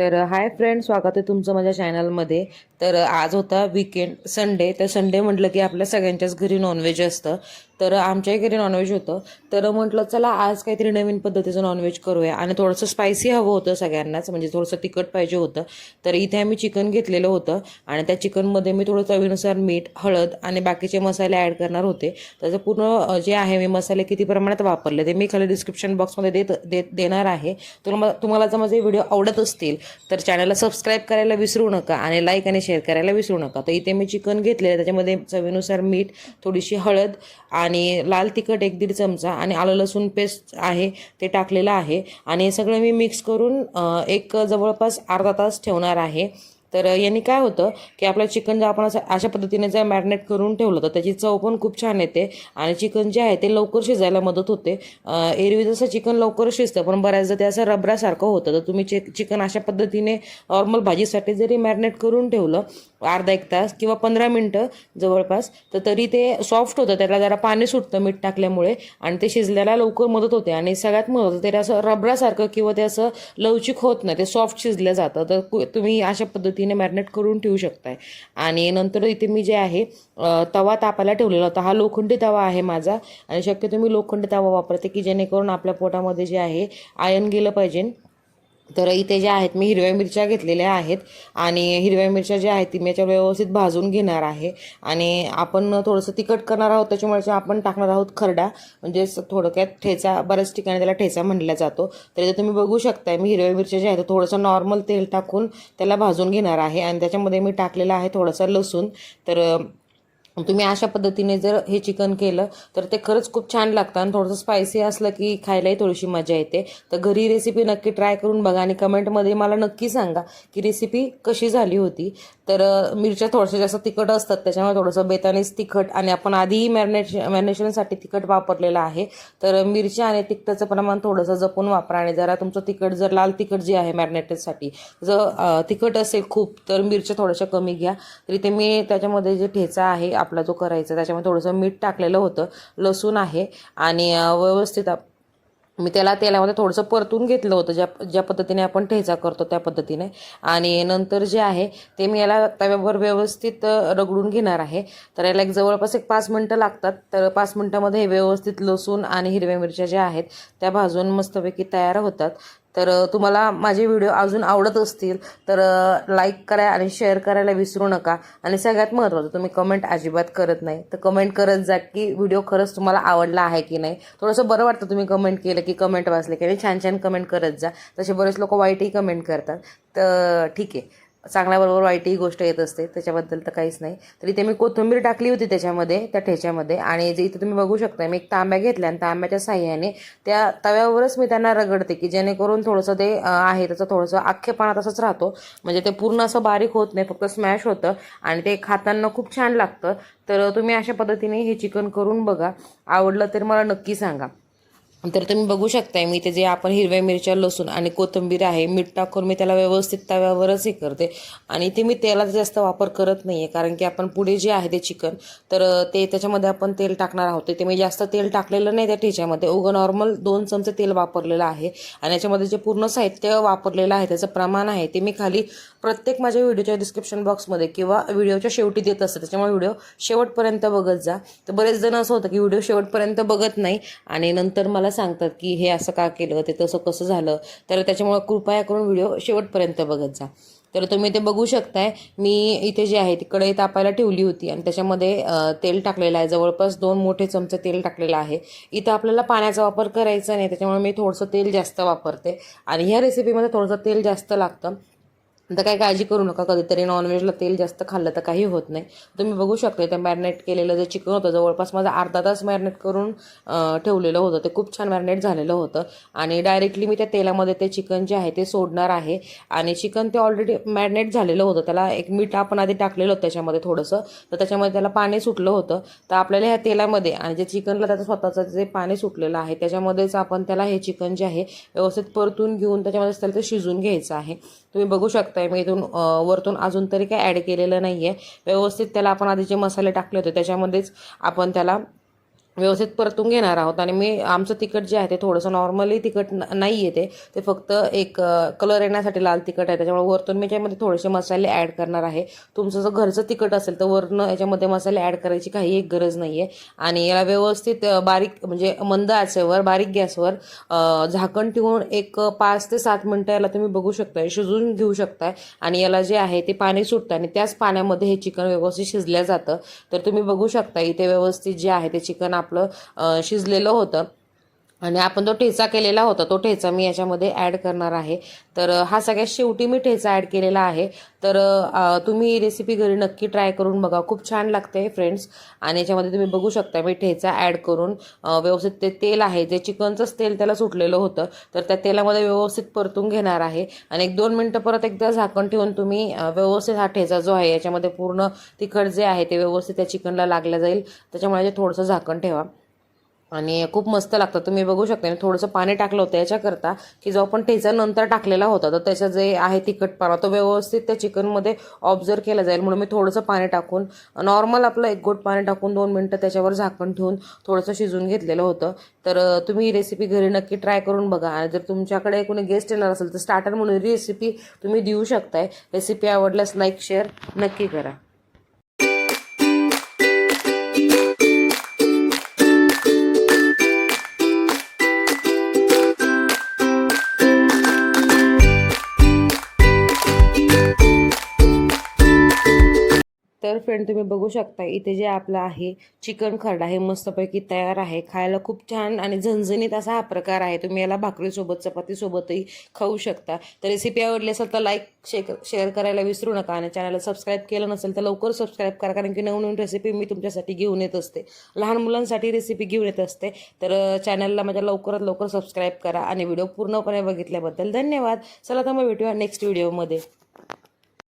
तर hi friend स्वागत आहे तुमचं माझ्या चॅनलमध्ये. तर आज होता विकेंड संडे तर संडे म्हटलं की आपल्या सगळ्यांच्याच घरी नॉनव्हेज असतं. तर आमच्याही घरी नॉनव्हेज होतं. तर म्हटलं चला आज काहीतरी नवीन पद्धतीचं नॉनव्हेज करूया. आणि थोडंसं स्पायसी हवं होतं सगळ्यांनाच म्हणजे थोडंसं तिखट पाहिजे होतं. तर इथे आम्ही चिकन घेतलेलं होतं आणि त्या चिकनमध्ये मी थोडं चवीनुसार मीठ हळद आणि बाकीचे मसाले ॲड करणार होते. त्याचं पूर्ण जे आहे मी मसाले किती प्रमाणात वापरले ते मी खाली डिस्क्रिप्शन बॉक्समध्ये देत देत देणार आहे. तुम्हाला तुम्हाला जर माझे व्हिडिओ आवडत असतील तर चॅनलला सबस्क्राईब करायला विसरू नका आणि लाईक आणि शेअर करायला विसरू नका. तर इथे मी चिकन घेतलेलं आहे त्याच्यामध्ये चवीनुसार मीठ थोडीशी हळद आणि आणि लाल तिखट एक दीड चमचा आणि आलं लसूण पेस्ट आहे ते टाकलेलं आहे. आणि हे सगळं मी मिक्स करून एक जवळपास अर्धा तास ठेवणार आहे. तर यांनी काय होतं की आपलं चिकन जर आपण असं अशा पद्धतीने जर मॅरिनेट करून ठेवलं तर त्याची चव पण खूप छान येते. आणि चिकन जे आहे ते लवकर शिजायला मदत होते. एरवी जसं चिकन लवकर शिजतं पण बऱ्याचदा ते असं रबरासारखं होतं. तर तुम्ही चिक चिकन अशा पद्धतीने नॉर्मल भाजीसाठी जरी मॅरिनेट करून ठेवलं अर्धा एक तास किंवा पंधरा मिनटं जवळपास तर तरी ते सॉफ्ट होतं. त्याला जरा पाणी सुटतं मीठ टाकल्यामुळे आणि ते शिजल्याला लवकर मदत होते. आणि सगळ्यात महत्त्वाचं ते असं रबरासारखं किंवा ते असं लवचिक होत नाही. ते सॉफ्ट शिजलं जातं. तर कु- तुम्ही अशा पद्धतीने मॅरिनेट करून ठेवू शकताय. आणि नंतर इथे मी जे आहे तवा तापायला ठेवलेला होता. हा लोखंडी तवा आहे माझा. आणि शक्यतो मी लोखंडी तवा वापरते की जेणेकरून आपल्या पोटामध्ये जे आहे आयन गेलं पाहिजे. तर इथे ज्या आहेत मी हिरव्या मिरच्या घेतलेल्या आहेत आणि हिरव्या मिरच्या ज्या आहेत ती मी याच्यावर व्यवस्थित भाजून घेणार आहे. आणि आपण थोडंसं तिखट करणार आहोत त्याच्यामुळे आपण टाकणार आहोत खरडा म्हणजे थोडक्यात ठेचा बऱ्याच ठिकाणी त्याला ठेचा म्हणला जातो. तर इथे तुम्ही बघू शकताय मी हिरव्या मिरच्या ज्या आहेत थोडंसं नॉर्मल तेल टाकून त्याला भाजून घेणार आहे. आणि त्याच्यामध्ये मी टाकलेलं आहे थोडंसं लसूण. तर तुम्ही अशा पद्धतीने जर हे चिकन केलं तर ते खरंच खूप छान लागतं. आणि थोडंसं स्पायसी असलं की खायलाही थोडीशी मजा येते. तर घरी रेसिपी नक्की ट्राय करून बघा आणि कमेंटमध्ये मला नक्की सांगा की रेसिपी कशी झाली होती. तर मिरच्या थोड्याशा जास्त तिखट असतात त्याच्यामुळे थोडंसं बेतानीच तिखट आणि आपण आधीही मॅरिनेट मॅरिनेशनसाठी तिखट वापरलेलं आहे. तर मिरच्या आणि तिखटाचं प्रमाण थोडंसं जपून वापरा आणि जरा तुमचं तिखट जर लाल तिखट जे आहे मॅरिनेटेडसाठी जर तिखट असेल खूप तर मिरच्या थोड्याशा कमी घ्या. तर इथे मी त्याच्यामध्ये जे ठेचा आहे आपला जो करायचा त्याच्यामध्ये थोडंसं मीठ टाकलेलं होतं लसूण आहे आणि व्यवस्थित आप- मी त्याला तेलामध्ये थोडंसं परतून घेतलं होतं ज्या ज्या पद्धतीने आपण ठेचा करतो त्या पद्धतीने. आणि नंतर जे आहे ते मी याला तव्यावर व्यवस्थित रगडून घेणार आहे. तर याला एक जवळपास एक पाच मिनटं लागतात. तर पाच मिनटामध्ये हे व्यवस्थित लसूण आणि हिरव्या मिरच्या ज्या आहेत त्या भाजून मस्तपैकी तयार होतात. तर तुम्हाला माझे व्हिडिओ अजून आवडत असतील तर लाईक करा आणि शेअर करायला विसरू नका. आणि सगळ्यात महत्त्वाचं तुम्ही कमेंट अजिबात करत नाही. तर कमेंट करत जा की व्हिडिओ खरंच तुम्हाला आवडला आहे की नाही. थोडंसं बरं वाटतं तुम्ही कमेंट केलं की कमेंट वाचले की आणि छान छान कमेंट करत जा. तसे बरेच लोक वाईटही कमेंट करतात. तर ठीक आहे. चांगल्याबरोबर वाईटही गोष्ट येत असते त्याच्याबद्दल तर काहीच नाही. तर इथे मी कोथिंबीर टाकली होती त्याच्यामध्ये त्या ठेच्यामध्ये. आणि जे इथे तुम्ही बघू शकता मी एक तांब्या घेतल्या आणि तांब्याच्या साह्याने त्या तव्यावरच मी त्यांना रगडते की जेणेकरून थोडंसं ते आहे त्याचं थोडंसं आख्यपणा तसंच राहतो. म्हणजे ते पूर्ण असं बारीक होत नाही फक्त स्मॅश होतं आणि ते खाताना खूप छान लागतं. तर तुम्ही अशा पद्धतीने हे चिकन करून बघा. आवडलं तर मला नक्की सांगा. तर तुम्ही बघू शकताय मी ते जे आपण हिरव्या मिरच्या लसूण आणि कोथिंबीर आहे मीठ टाकून मी त्याला व्यवस्थित तव्यावरच हे करते. आणि ते मी तेलाचा जास्त वापर करत नाही आहे कारण की आपण पुढे जे आहे ते चिकन तर ते त्याच्यामध्ये आपण तेल टाकणार आहोत. ते मी जास्त तेल टाकलेलं नाही त्या ठेच्यामध्ये. उगं नॉर्मल दोन चमचे तेल वापरलेलं आहे. आणि याच्यामध्ये जे पूर्ण साहित्य वापरलेलं आहे त्याचं प्रमाण आहे ते मी खाली प्रत्येक माझ्या व्हिडिओच्या डिस्क्रिप्शन बॉक्समध्ये किंवा व्हिडिओच्या शेवटी देत असते. त्याच्यामुळे व्हिडिओ शेवटपर्यंत बघत जा. तर बरेच जण असं होतं की व्हिडिओ शेवटपर्यंत बघत नाही. आणि नंतर मला सांगतात की हे असं का केलं ते तसं कसं झालं तर त्याच्यामुळे कृपया करून व्हिडिओ शेवटपर्यंत बघत जा. तर तुम्ही ते बघू शकताय. मी इथे जे आहे ती कढई तापायला ठेवली होती आणि त्याच्यामध्ये तेल टाकलेलं आहे. जवळपास दोन मोठे चमचे तेल टाकलेलं आहे. इथं आपल्याला पाण्याचा वापर करायचा नाही त्याच्यामुळे मी थोडंसं तेल जास्त वापरते. आणि ह्या रेसिपीमध्ये थोडंसं तेल जास्त लागतं. तर काही काळजी करू नका कधीतरी नॉनव्हेजला तेल जास्त खाल्लं तर काही होत नाही. तुम्ही बघू शकता ते मॅरिनेट केलेलं जे चिकन होतं जवळपास माझं अर्धा तास मॅरिनेट करून ठेवलेलं होतं. ते खूप छान मॅरिनेट झालेलं होतं. आणि डायरेक्टली मी त्या तेलामध्ये ते चिकन जे आहे ते सोडणार आहे. आणि चिकन ते ऑलरेडी मॅरिनेट झालेलं होतं. त्याला एक मीठ आपण आधी टाकलेलं होतं त्याच्यामध्ये थोडंसं. तर त्याच्यामध्ये त्याला पाणी सुटलं होतं. तर आपल्याला ह्या तेलामध्ये आणि जे चिकनला त्याचं स्वतःचं जे पाणी सुटलेलं आहे त्याच्यामध्येच आपण त्याला हे चिकन जे आहे व्यवस्थित परतून घेऊन त्याच्यामध्ये त्याला ते शिजून घ्यायचं आहे. तुम्ही बघू शकताय. मी इथून वरतून अजून तरी काय ॲड केलेलं नाही आहे व्यवस्थित त्याला आपण आधी जे मसाले टाकले होते त्याच्यामध्येच आपण त्याला व्यवस्थित परतून घेणार आहोत. आणि मी आमचं तिखट जे आहे ते थोडंसं नॉर्मली तिखट नाही आहे ते. ते फक्त एक कलर येण्यासाठी लाल तिखट आहे. त्याच्यामुळे वरतून मी याच्यामध्ये थोडेसे मसाले ॲड करणार आहे. तुमचं जर घरचं तिखट असेल तर वरनं याच्यामध्ये मसाले ॲड करायची काही एक गरज नाही आहे आणि याला व्यवस्थित बारीक म्हणजे मंद आचेवर बारीक गॅसवर झाकण ठेवून एक पाच ते सात मिनटं याला तुम्ही बघू शकताय शिजवून घेऊ शकताय. आणि याला जे आहे ते पाणी सुटतं आणि त्याच पाण्यामध्ये हे चिकन व्यवस्थित शिजलं जातं. तर तुम्ही बघू शकता इथे व्यवस्थित जे आहे ते चिकन आपलं शिजलेलं होतं. आणि आपण तो ठेचा केलेला होता तो ठेचा मी याच्यामध्ये ॲड करणार आहे. तर हा सगळ्यात शेवटी मी ठेचा ॲड केलेला आहे. तर तुम्ही ही रेसिपी घरी नक्की ट्राय करून बघा. खूप छान लागते फ्रेंड्स आणि याच्यामध्ये तुम्ही बघू शकता मी ठेचा ॲड करून व्यवस्थित ते तेल आहे. जे चिकनचंच तेल त्याला सुटलेलं होतं तर त्या तेलामध्ये व्यवस्थित परतून घेणार आहे. आणि एक दोन मिनटं परत एकदा झाकण ठेवून तुम्ही व्यवस्थित हा ठेचा जो आहे याच्यामध्ये पूर्ण तिखट जे आहे ते व्यवस्थित त्या चिकनला लागलं जाईल. त्याच्यामुळे थोडंसं झाकण ठेवा. आणि खूप मस्त लागतं. तुम्ही बघू शकता आणि थोडंसं पाणी टाकलं होतं याच्याकरता की जो आपण ठेचा नंतर टाकलेला होता तर त्याचं जे आहे तिखटपणा तो व्यवस्थित त्या चिकनमध्ये ऑब्झर्व केला जाईल. म्हणून मी थोडंसं पाणी टाकून नॉर्मल आपलं एक गोट पाणी टाकून दोन मिनटं त्याच्यावर झाकण ठेवून थोडंसं शिजून घेतलेलं होतं. तर तुम्ही ही रेसिपी घरी नक्की ट्राय करून बघा. आणि जर तुमच्याकडे कोणी गेस्ट येणार असेल तर स्टार्टर म्हणून रेसिपी तुम्ही देऊ शकताय. रेसिपी आवडल्यास लाईक शेअर नक्की करा. फ्रेंड तुम्ही बघू शकता इथे जे आपलं आहे चिकन खरडा हे मस्तपैकी तयार आहे. खायला खूप छान आणि झणझणीत असा हा प्रकार आहे. तुम्ही याला भाकरीसोबत चपातीसोबतही खाऊ शकता. तर रेसिपी आवडली असेल तर लाईक शेअर शेअर करायला विसरू नका आणि चॅनलला सबस्क्राईब केलं नसेल तर लवकर सबस्क्राईब करा. कारण की नवनवीन रेसिपी मी तुमच्यासाठी घेऊन येत असते. लहान मुलांसाठी रेसिपी घेऊन येत असते. तर चॅनलला माझ्या लवकरात लवकर सबस्क्राईब करा आणि व्हिडिओ पूर्णपणे बघितल्याबद्दल धन्यवाद. चला तर मग भेटूया नेक्स्ट व्हिडिओमध्ये